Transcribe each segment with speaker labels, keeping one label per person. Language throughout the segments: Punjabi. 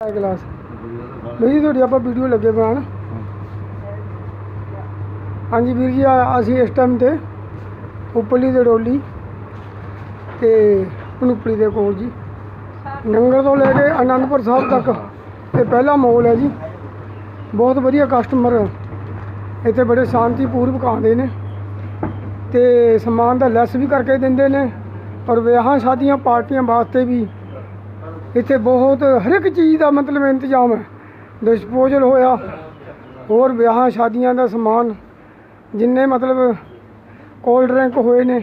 Speaker 1: ਗਲਾਸ ਵੀਰ ਜੀ, ਤੁਹਾਡੀ ਆਪਾਂ ਵੀਡੀਓ ਲੱਗੇ ਬਣਾਉਣ। ਹਾਂਜੀ ਵੀਰ ਜੀ ਅਸੀਂ ਇਸ ਟਾਈਮ ਤੇ ਉਪਲੀ ਦੇ ਡੋਲੀ ਤੇ ਪਨੂਪਲੀ ਦੇ ਕੋਲ ਜੀ। ਨੰਗਲ ਤੋਂ ਲੈ ਕੇ ਆਨੰਦਪੁਰ ਸਾਹਿਬ ਤੱਕ ਇਹ ਪਹਿਲਾ ਮੋਲ ਹੈ ਜੀ। ਬਹੁਤ ਵਧੀਆ ਕਸਟਮਰ ਇੱਥੇ ਬੜੇ ਸ਼ਾਂਤੀਪੂਰਵਕ ਆਉਂਦੇ ਨੇ ਤੇ ਸਮਾਨ ਦਾ ਲੈਸ ਵੀ ਕਰਕੇ ਦਿੰਦੇ ਨੇ ਔਰ ਵਿਆਹਾਂ ਸ਼ਾਦੀਆਂ ਪਾਰਟੀਆਂ ਵਾਸਤੇ ਵੀ ਇੱਥੇ ਬਹੁਤ ਹਰ ਇੱਕ ਚੀਜ਼ ਦਾ ਮਤਲਬ ਇੰਤਜ਼ਾਮ ਹੈ। ਡਿਸਪੋਜ਼ਲ ਹੋਇਆ, ਹੋਰ ਵਿਆਹਾਂ, ਸ਼ਾਦੀਆਂ ਦਾ ਸਮਾਨ, ਜਿੰਨੇ ਮਤਲਬ ਕੋਲਡ ਡਰਿੰਕ ਹੋਏ ਨੇ।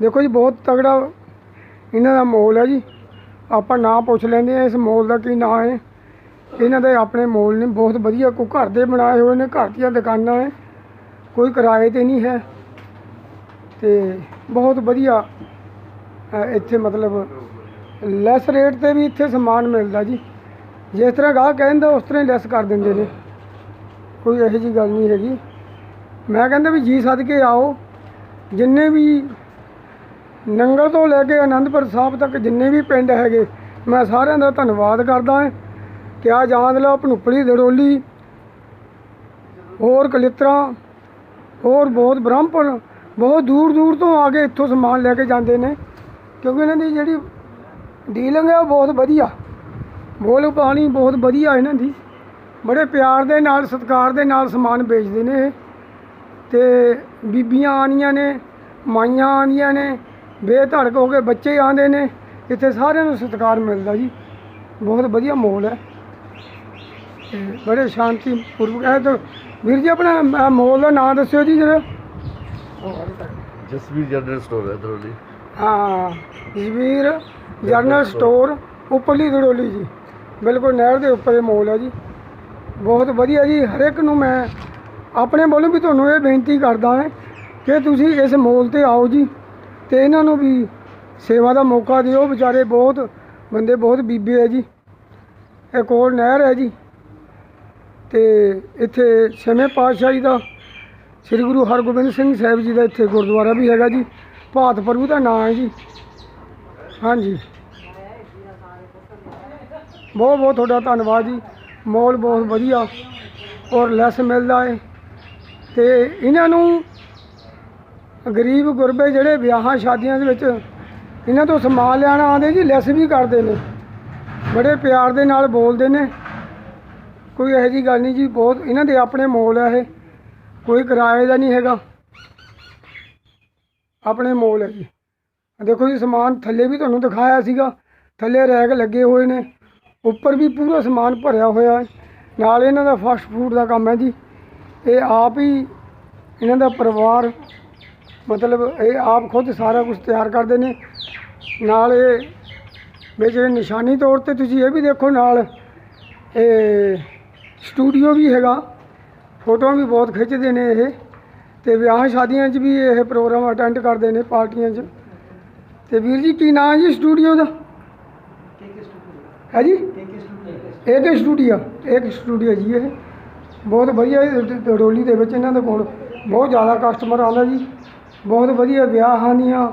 Speaker 1: ਦੇਖੋ ਜੀ, ਬਹੁਤ ਤਗੜਾ ਇਹਨਾਂ ਦਾ ਮੋਲ ਹੈ ਜੀ। ਆਪਾਂ ਨਾਂ ਪੁੱਛ ਲੈਂਦੇ ਆ ਇਸ ਮੋਲ ਦਾ ਕੀ ਨਾਂ ਹੈ। ਇਹਨਾਂ ਦੇ ਆਪਣੇ ਮੋਲ ਨੇ, ਬਹੁਤ ਵਧੀਆ ਕੋ ਘਰ ਦੇ ਬਣਾਏ ਹੋਏ ਨੇ, ਘਰ ਦੀਆਂ ਦੁਕਾਨਾਂ ਨੇ। ਕੋਈ ਕਿਰਾਏ ਤੇ ਨਹੀਂ ਹੈ। ਤੇ ਬਹੁਤ ਵਧੀਆ ਇੱਥੇ ਮਤਲਬ ਲੈਸ ਰੇਟ ਤੇ ਵੀ ਇੱਥੇ ਸਮਾਨ ਮਿਲਦਾ ਜੀ। ਜਿਸ ਤਰ੍ਹਾਂ ਗਾਹਕ ਕਹਿੰਦਾ, ਉਸ ਤਰ੍ਹਾਂ ਹੀ ਲੈਸ ਕਰ ਦਿੰਦੇ ਨੇ। ਕੋਈ ਇਹੋ ਜੀ ਗੱਲ ਨਹੀਂ ਹੈਗੀ। ਮੈਂ ਕਹਿੰਦਾ ਵੀ ਜੀ ਸੱਦ ਕੇ ਆਓ। ਜਿੰਨੇ ਵੀ ਨੰਗਲ ਤੋਂ ਲੈ ਕੇ ਆਨੰਦਪੁਰ ਸਾਹਿਬ ਤੱਕ ਜਿੰਨੇ ਵੀ ਪਿੰਡ ਹੈਗੇ, ਮੈਂ ਸਾਰਿਆਂ ਦਾ ਧੰਨਵਾਦ ਕਰਦਾ ਹਾਂ। ਕਿਆ ਜਾਂਦਲਾ ਭਨੂਪਲੀ, ਦੜੋਲੀ, ਹੋਰ ਕਲਿੱਤਰਾ, ਹੋਰ ਬਹੁਤ ਬ੍ਰਹਮਪੁਰ, ਬਹੁਤ ਦੂਰ ਦੂਰ ਤੋਂ ਆ ਕੇ ਇੱਥੋਂ ਸਮਾਨ ਲੈ ਕੇ ਜਾਂਦੇ ਨੇ। ਕਿਉਂਕਿ ਇਹਨਾਂ ਦੀ ਜਿਹੜੀ ਡੀਲਿੰਗ ਹੈ ਉਹ ਬਹੁਤ ਵਧੀਆ। ਬੋਲ ਪਾਣੀ ਬਹੁਤ ਵਧੀਆ ਇਹਨਾਂ ਦੀ। ਬੜੇ ਪਿਆਰ ਦੇ ਨਾਲ ਸਤਿਕਾਰ ਦੇ ਨਾਲ ਸਮਾਨ ਵੇਚਦੇ ਨੇ ਇਹ। ਤੇ ਬੀਬੀਆਂ ਆਉਂਦੀਆਂ ਨੇ ਮਾਈਆਂ ਆਉਂਦੀਆਂ ਨੇ ਬੇਧੜਕ ਹੋ ਕੇ ਬੱਚੇ ਆਉਂਦੇ ਨੇ ਇੱਥੇ ਸਾਰਿਆਂ ਨੂੰ ਸਤਿਕਾਰ ਮਿਲਦਾ ਜੀ। ਬਹੁਤ ਵਧੀਆ ਮਾਹੌਲ ਹੈ। ਤੇ ਬੜੇ ਸ਼ਾਂਤੀ ਪੂਰਵਕ ਹੈ ਤਾਂ ਵੀਰ ਜੀ ਆਪਣਾ ਅਹ, ਮਾਹੌਲ ਦਾ ਨਾਮ ਦੱਸਿਓ ਜੀ ਜਰਾ।
Speaker 2: ਜਸਵੀਰ ਜਨਰਲ ਸਟੋਰ ਹੈ ਦਰੋਲੀ
Speaker 1: ਹਾਂ, ਜਸਵੀਰ, ਜਨਰਲ ਸਟੋਰ, ਉੱਪਰਲੀ ਗੜੋਲੀ ਜੀ। ਬਿਲਕੁਲ ਨਹਿਰ ਦੇ ਉੱਪਰ ਇਹ ਮੋਲ ਹੈ ਜੀ। ਬਹੁਤ ਵਧੀਆ ਜੀ, ਹਰ ਇੱਕ ਨੂੰ ਮੈਂ ਆਪਣੇ ਵੱਲੋਂ ਵੀ ਤੁਹਾਨੂੰ ਇਹ ਬੇਨਤੀ ਕਰਦਾ ਹਾਂ ਕਿ ਤੁਸੀਂ ਇਸ ਮੋਲ ਤੇ ਆਓ ਜੀ ਤੇ ਇਹਨਾਂ ਨੂੰ ਵੀ ਸੇਵਾ ਦਾ ਮੌਕਾ ਦਿਓ। ਵਿਚਾਰੇ ਬਹੁਤ, ਬੰਦੇ ਬਹੁਤ ਬੀਬੇ ਹੈ ਜੀ। ਇਹ ਕੋਲ ਨਹਿਰ ਹੈ ਜੀ। ਤੇ ਇੱਥੇ ਛੇਵੇਂ ਜੀ ਦਾ, ਸ੍ਰੀ ਗੁਰੂ ਹਰਗੋਬਿੰਦ ਸਿੰਘ ਸਾਹਿਬ ਜੀ ਦਾ ਇੱਥੇ ਗੁਰਦੁਆਰਾ ਵੀ ਹੈਗਾ ਜੀ। ਭਾਤ ਪ੍ਰਭੂ ਦਾ ਨਾਂ ਹੈ ਜੀ। ਹਾਂਜੀ। ਬਹੁਤ ਬਹੁਤ ਤੁਹਾਡਾ ਧੰਨਵਾਦ ਜੀ। ਮੌਲ ਬਹੁਤ ਵਧੀਆ ਔਰ ਲੈਸ ਮਿਲਦਾ ਹੈ ਤੇ ਇਹਨਾਂ ਨੂੰ ਗਰੀਬ ਗੁਰਬੇ ਜਿਹੜੇ ਵਿਆਹਾਂ ਸ਼ਾਦੀਆਂ ਦੇ ਵਿੱਚ ਇਹਨਾਂ ਤੋਂ ਸਮਾਨ ਲੈਣ ਆਉਂਦੇ ਜੀ, ਲੈਸ ਵੀ ਕਰਦੇ ਨੇ। ਬੜੇ ਪਿਆਰ ਦੇ ਨਾਲ ਬੋਲਦੇ ਨੇ। ਕੋਈ ਇਹੋ ਜੀ ਗੱਲ ਨਹੀਂ ਜੀ, ਬਹੁਤ ਇਹਨਾਂ ਦੇ ਆਪਣੇ ਮੋਲ ਹੈ ਇਹ। ਕੋਈ ਕਿਰਾਏ ਦਾ ਨਹੀਂ ਹੈਗਾ। ਆਪਣੇ ਮੋਲ ਹੈ ਜੀ। ਦੇਖੋ ਜੀ, ਸਮਾਨ ਥੱਲੇ ਵੀ ਤੁਹਾਨੂੰ ਦਿਖਾਇਆ ਸੀਗਾ। ਥੱਲੇ ਰੈਕ ਲੱਗੇ ਹੋਏ ਨੇ। ਉੱਪਰ ਵੀ ਪੂਰਾ ਸਮਾਨ ਭਰਿਆ ਹੋਇਆ ਹੈ। ਨਾਲ ਇਹਨਾਂ ਦਾ ਫਾਸਟ ਫੂਡ ਦਾ ਕੰਮ ਹੈ ਜੀ। ਇਹ ਆਪ ਹੀ ਇਹਨਾਂ ਦਾ ਪਰਿਵਾਰ, ਮਤਲਬ ਇਹ ਆਪ ਖੁਦ ਸਾਰਾ ਕੁਝ ਤਿਆਰ ਕਰਦੇ ਨੇ। ਨਾਲ ਇਹ ਵਿੱਚ ਨਿਸ਼ਾਨੀ ਤੌਰ ਤੇ ਤੁਸੀਂ ਇਹ ਵੀ ਦੇਖੋ, ਨਾਲ ਇਹ ਸਟੂਡੀਓ ਵੀ ਹੈਗਾ। ਫੋਟੋਆਂ ਵੀ ਬਹੁਤ ਖਿੱਚਦੇ ਨੇ ਇਹ। ਤੇ ਵਿਆਹ ਸ਼ਾਦੀਆਂ 'ਚ ਵੀ ਇਹ ਪ੍ਰੋਗਰਾਮ ਅਟੈਂਡ ਕਰਦੇ ਨੇ ਪਾਰਟੀਆਂ 'ਚ। ਤੇ ਵੀਰ ਜੀ, ਕੀ ਨਾਂ ਹੈ ਜੀ ਸਟੂਡੀਓ ਦਾ? ਹੈ ਜੀ? ਇੱਕ ਸਟੂਡੀਓ ਇੱਕ ਸਟੂਡੀਓ ਜੀ ਇਹ? ਬਹੁਤ ਵਧੀਆ ਇਹ ਡੋਲੀ ਦੇ ਵਿੱਚ ਇਹਨਾਂ ਦੇ ਕੋਲ ਬਹੁਤ ਜ਼ਿਆਦਾ ਕਸਟਮਰ ਆਉਂਦਾ ਜੀ। ਬਹੁਤ ਵਧੀਆ ਵਿਆਹਾਂ ਦੀਆਂ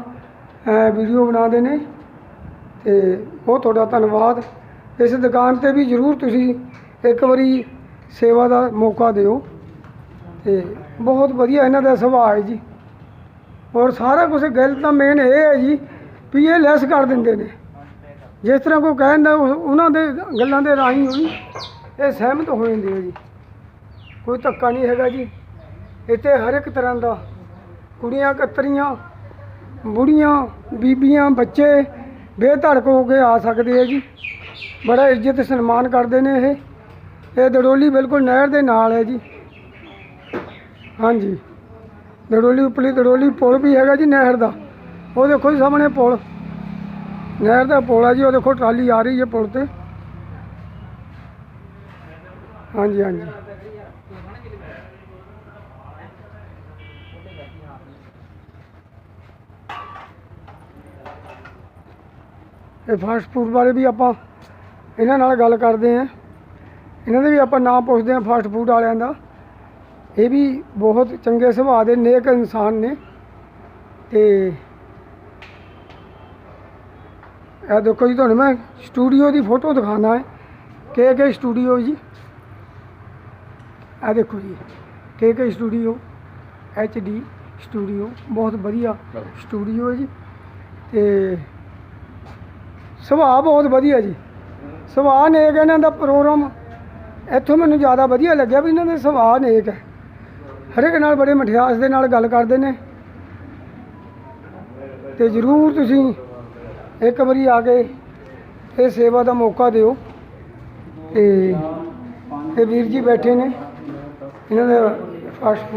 Speaker 1: ਵੀਡੀਓ ਬਣਾਉਂਦੇ ਨੇ। ਤੇ ਬਹੁਤ ਤੁਹਾਡਾ ਧੰਨਵਾਦ। ਇਸ ਦੁਕਾਨ ਤੇ ਵੀ ਜ਼ਰੂਰ ਤੁਸੀਂ ਇੱਕ ਵਾਰੀ ਸੇਵਾ ਦਾ ਮੌਕਾ ਦਿਓ। ਤੇ ਬਹੁਤ ਵਧੀਆ ਇਹਨਾਂ ਦਾ ਸੁਭਾਅ ਹੈ ਜੀ। ਔਰ ਸਾਰਾ ਕੁਝ ਗੱਲ ਤਾਂ ਮੇਨ ਇਹ ਹੈ ਜੀ ਵੀ ਇਹ ਲੈਸ ਕਰ ਦਿੰਦੇ ਨੇ। ਜਿਸ ਤਰ੍ਹਾਂ ਕੋਈ ਕਹਿੰਦਾ ਉਹਨਾਂ ਦੇ ਗੱਲਾਂ ਦੇ ਰਾਹੀਂ ਹੋਈ ਇਹ ਸਹਿਮਤ ਹੋ ਜਾਂਦੇ ਆ ਜੀ। ਕੋਈ ਧੱਕਾ ਨਹੀਂ ਹੈਗਾ ਜੀ। ਇੱਥੇ ਹਰ ਇੱਕ ਤਰ੍ਹਾਂ ਦਾ ਕੁੜੀਆਂ ਕਤਰੀਆਂ, ਬੁੜੀਆਂ, ਬੀਬੀਆਂ, ਬੱਚੇ ਬੇਧੜਕ ਹੋ ਕੇ ਆ ਸਕਦੇ ਆ ਜੀ। ਬੜਾ ਇੱਜ਼ਤ ਸਨਮਾਨ ਕਰਦੇ ਨੇ ਇਹ। ਇਹ ਦੜੋਲੀ ਬਿਲਕੁਲ ਨਹਿਰ ਦੇ ਨਾਲ ਹੈ ਜੀ। ਹਾਂਜੀ। ਦੜੋਲੀ ਉਪਲੀ ਦੜੋਲੀ ਪੁਲ ਵੀ ਹੈਗਾ ਜੀ ਨਹਿਰ ਦਾ। ਉਹ ਦੇਖੋ ਜੀ ਸਾਹਮਣੇ ਪੁਲ। ਨਹਿਰ ਦਾ ਪੁਲ ਹੈ ਜੀ, ਉਹ ਦੇਖੋ ਟਰਾਲੀ ਆ ਰਹੀ ਹੈ ਪੁਲ ਤੇ। ਹਾਂਜੀ ਹਾਂਜੀ। ਇਹ ਫਾਸਟ ਫੂਡ ਬਾਰੇ ਵੀ ਆਪਾਂ ਇਹਨਾਂ ਨਾਲ ਗੱਲ ਕਰਦੇ ਆਂ ਇਹਨਾਂ ਦੇ ਵੀ ਆਪਾਂ ਨਾਮ ਪੁੱਛਦੇ ਆਂ ਫਾਸਟ ਫੂਡ ਵਾਲਿਆਂ ਦਾ। ਇਹ ਵੀ ਬਹੁਤ ਚੰਗੇ ਸੁਭਾਅ ਦੇ ਨੇਕ ਇਨਸਾਨ ਨੇ ਤੇ ਇਹ ਦੇਖੋ ਜੀ, ਤੁਹਾਨੂੰ ਮੈਂ ਸਟੂਡੀਓ ਦੀ ਫੋਟੋ ਦਿਖਾਣਾ ਹੈ। ਕੇ ਕੇ ਸਟੂਡੀਓ ਜੀ? ਇਹ ਦੇਖੋ ਜੀ K K studio? H D studio, ਬਹੁਤ ਵਧੀਆ ਸਟੂਡੀਓ ਹੈ ਜੀ। ਤੇ ਸੁਭਾਅ ਬਹੁਤ ਵਧੀਆ ਜੀ। ਸੁਭਾਅ ਨੇਕ ਇਹਨਾਂ ਦਾ ਪ੍ਰੋਗਰਾਮ। ਇੱਥੋਂ ਮੈਨੂੰ ਜ਼ਿਆਦਾ ਵਧੀਆ ਲੱਗਿਆ ਵੀ ਇਹਨਾਂ ਦੇ ਸੁਭਾਅ ਨੇਕ ਹੈ। ਹਰੇਕ ਨਾਲ ਬੜੇ ਮਠਿਆਸ ਦੇ ਨਾਲ ਗੱਲ ਕਰਦੇ ਨੇ। ਤੇ ਜ਼ਰੂਰ ਤੁਸੀਂ ਇੱਕ ਵਾਰੀ ਆ ਕੇ ਇਹ ਸੇਵਾ ਦਾ ਮੌਕਾ ਦਿਓ। ਤੇ ਇਹ ਵੀਰ ਜੀ ਬੈਠੇ ਨੇ। ਇਹਨਾਂ ਦਾ ਫਾਸਟ